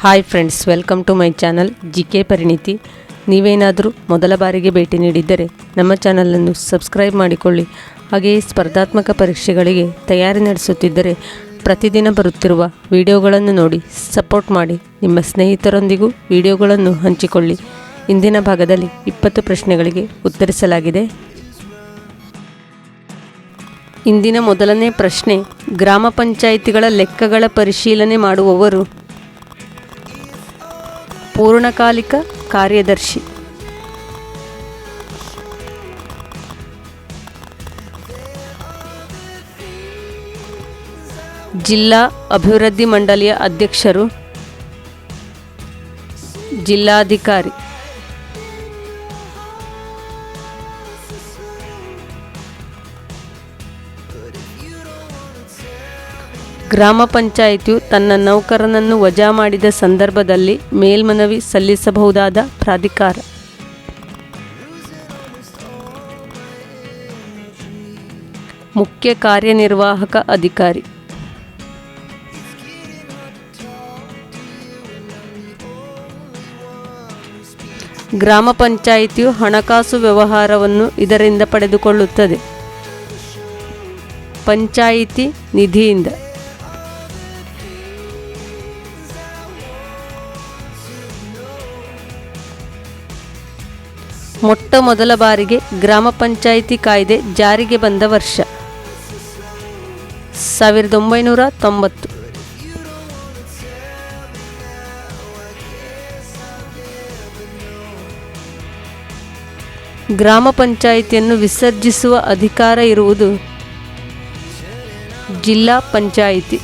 Hi friends welcome to my channel G K ಪರಿಣಿತಿ ನೀವೇನಾದರೂ ಮೊದಲ ಬಾರಿಗೆ ಭೇಟಿ ನೀಡಿದ್ದರೆ ನಮ್ಮ ಚಾನಲನ್ನು ಸಬ್ಸ್ಕ್ರೈಬ್ ಮಾಡಿಕೊಳ್ಳಿ. ಹಾಗೆಯೇ ಸ್ಪರ್ಧಾತ್ಮಕ ಪರೀಕ್ಷೆಗಳಿಗೆ ತಯಾರಿ ನಡೆಸುತ್ತಿದ್ದರೆ ಪ್ರತಿದಿನ ಬರುತ್ತಿರುವ ವಿಡಿಯೋಗಳನ್ನು ನೋಡಿ ಸಪೋರ್ಟ್ ಮಾಡಿ. ನಿಮ್ಮ ಸ್ನೇಹಿತರೊಂದಿಗೂ ವಿಡಿಯೋಗಳನ್ನು ಹಂಚಿಕೊಳ್ಳಿ. ಇಂದಿನ ಭಾಗದಲ್ಲಿ ಇಪ್ಪತ್ತು ಪ್ರಶ್ನೆಗಳಿಗೆ ಉತ್ತರಿಸಲಾಗಿದೆ. ಇಂದಿನ ಮೊದಲನೇ ಪ್ರಶ್ನೆ, ಗ್ರಾಮ ಪಂಚಾಯಿತಿಗಳ ಲೆಕ್ಕಗಳ ಪರಿಶೀಲನೆ ಮಾಡುವವರು ಪೂರ್ಣಕಾಲಿಕ ಕಾರ್ಯದರ್ಶಿ. ಜಿಲ್ಲಾ ಅಭಿವೃದ್ಧಿ ಮಂಡಳಿಯ ಅಧ್ಯಕ್ಷರು ಜಿಲ್ಲಾಧಿಕಾರಿ. ಗ್ರಾಮ ಪಂಚಾಯಿತಿಯು ತನ್ನ ನೌಕರನನ್ನು ವಜಾ ಮಾಡಿದ ಸಂದರ್ಭದಲ್ಲಿ ಮೇಲ್ಮನವಿ ಸಲ್ಲಿಸಬಹುದಾದ ಪ್ರಾಧಿಕಾರ. ಮುಖ್ಯ ಕಾರ್ಯನಿರ್ವಾಹಕ ಅಧಿಕಾರಿ. ಗ್ರಾಮ ಪಂಚಾಯಿತಿಯು ಹಣಕಾಸು ವ್ಯವಹಾರವನ್ನು ಇದರಿಂದ ಪಡೆದುಕೊಳ್ಳುತ್ತದೆ. ಪಂಚಾಯಿತಿ ನಿಧಿಯಿಂದ. ಮೊಟ್ಟ ಮೊದಲ ಬಾರಿಗೆ ಗ್ರಾಮ ಪಂಚಾಯಿತಿ ಕಾಯ್ದೆ ಜಾರಿಗೆ ಬಂದ ವರ್ಷ. ಸಾವಿರದ ಒಂಬೈನೂರ ತೊಂಬತ್ತು. ಗ್ರಾಮ ಪಂಚಾಯಿತಿಯನ್ನು ವಿಸರ್ಜಿಸುವ ಅಧಿಕಾರ ಇರುವುದು ಜಿಲ್ಲಾ ಪಂಚಾಯಿತಿ.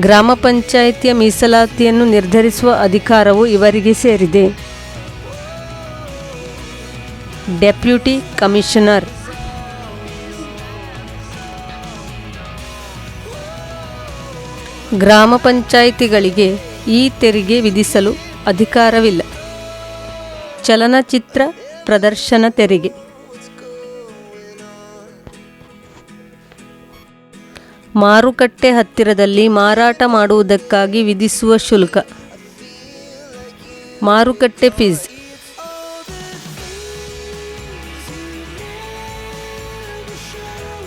ಗ್ರಾಮ ಪಂಚಾಯಿತಿಯ ಮೀಸಲಾತಿಯನ್ನು ನಿರ್ಧರಿಸುವ ಅಧಿಕಾರವು ಇವರಿಗೆ ಸೇರಿದೆ. Deputy commissioner. ಗ್ರಾಮ ಪಂಚಾಯಿತಿಗಳಿಗೆ ಈ ತೆರಿಗೆ ವಿಧಿಸಲು ಅಧಿಕಾರವಿಲ್ಲ. ಚಲನಚಿತ್ರ ಪ್ರದರ್ಶನ ತೆರಿಗೆ. ಮಾರುಕಟ್ಟೆ ಹತ್ತಿರದಲ್ಲಿ ಮಾರಾಟ ಮಾಡುವುದಕ್ಕಾಗಿ ವಿಧಿಸುವ ಶುಲ್ಕ. ಮಾರುಕಟ್ಟೆ ಫೀಸ್.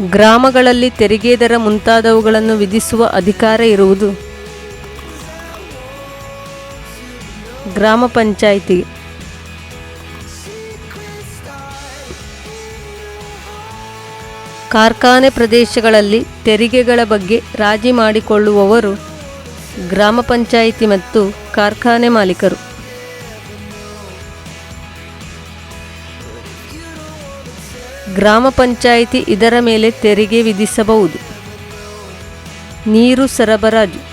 ಗ್ರಾಮಗಳಲ್ಲಿ ತೆರಿಗೆ ದರ ಮುಂತಾದವುಗಳನ್ನು ವಿಧಿಸುವ ಅಧಿಕಾರ ಇರುವುದು. ಗ್ರಾಮ ಪಂಚಾಯಿತಿಗೆ ಕಾರ್ಖಾನೆ ಪ್ರದೇಶಗಳಲ್ಲಿ ತೆರಿಗೆಗಳ ಬಗ್ಗೆ ರಾಜಿ ಮಾಡಿಕೊಳ್ಳುವವರು ಗ್ರಾಮ ಪಂಚಾಯಿತಿ ಮತ್ತು ಕಾರ್ಖಾನೆ ಮಾಲೀಕರು. ಗ್ರಾಮ ಪಂಚಾಯಿತಿ ಇದರ ಮೇಲೆ ತೆರಿಗೆ ವಿಧಿಸಬಹುದು. ನೀರು ಸರಬರಾಜು.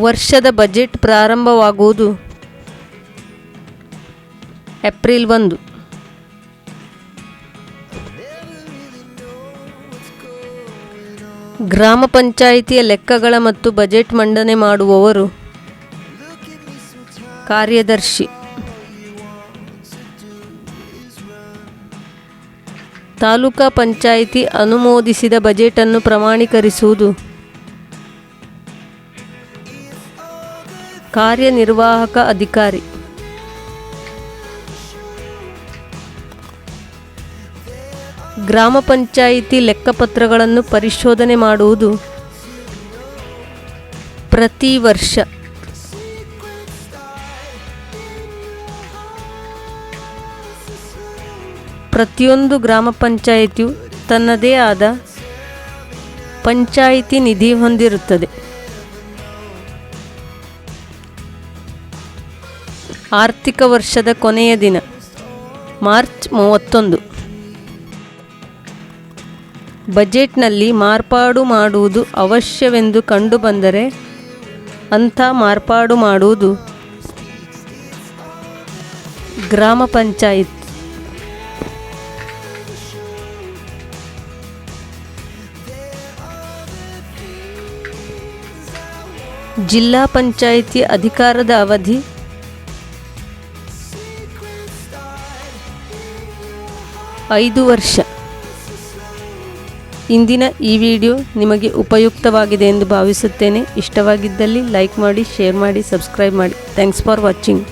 ವರ್ಷದ ಬಜೆಟ್ ಪ್ರಾರಂಭವಾಗುವುದು ಏಪ್ರಿಲ್ ಒಂದು. ಗ್ರಾಮ ಪಂಚಾಯಿತಿಯ ಲೆಕ್ಕಗಳ ಮತ್ತು ಬಜೆಟ್ ಮಂಡನೆ ಮಾಡುವವರು ಕಾರ್ಯದರ್ಶಿ. ತಾಲೂಕಾ ಪಂಚಾಯಿತಿ ಅನುಮೋದಿಸಿದ ಬಜೆಟ್ ಅನ್ನು ಪ್ರಮಾಣೀಕರಿಸುವುದು. ಕಾರ್ಯನಿರ್ವಾಹಕ ಅಧಿಕಾರಿ. ಗ್ರಾಮ ಪಂಚಾಯಿತಿ ಲೆಕ್ಕಪತ್ರಗಳನ್ನು ಪರಿಶೋಧನೆ ಮಾಡುವುದು ಪ್ರತಿ ವರ್ಷ. ಪ್ರತಿಯೊಂದು ಗ್ರಾಮ ಪಂಚಾಯಿತಿಯು ತನ್ನದೇ ಆದ ಪಂಚಾಯಿತಿ ನಿಧಿ ಹೊಂದಿರುತ್ತದೆ. ಆರ್ಥಿಕ ವರ್ಷದ ಕೊನೆಯ ದಿನ, ಮಾರ್ಚ್ ಮೂವತ್ತೊಂದು. ಬಜೆಟ್ನಲ್ಲಿ ಮಾರ್ಪಾಡು ಮಾಡುವುದು ಅವಶ್ಯವೆಂದು ಕಂಡುಬಂದರೆ ಅಂಥ ಮಾರ್ಪಾಡು ಮಾಡುವುದು. ಗ್ರಾಮ ಪಂಚಾಯತ್. ಜಿಲ್ಲಾ ಪಂಚಾಯಿತಿ ಅಧಿಕಾರದ ಅವಧಿ. ಐದು ವರ್ಷ. ಇಂದಿನ ಈ ವಿಡಿಯೋ ನಿಮಗೆ ಉಪಯುಕ್ತವಾಗಿದೆ ಎಂದು ಭಾವಿಸುತ್ತೇನೆ. ಇಷ್ಟವಾಗಿದ್ದಲ್ಲಿ ಲೈಕ್ ಮಾಡಿ, ಶೇರ್ ಮಾಡಿ, ಸಬ್ಸ್ಕ್ರೈಬ್ ಮಾಡಿ. Thanks for watching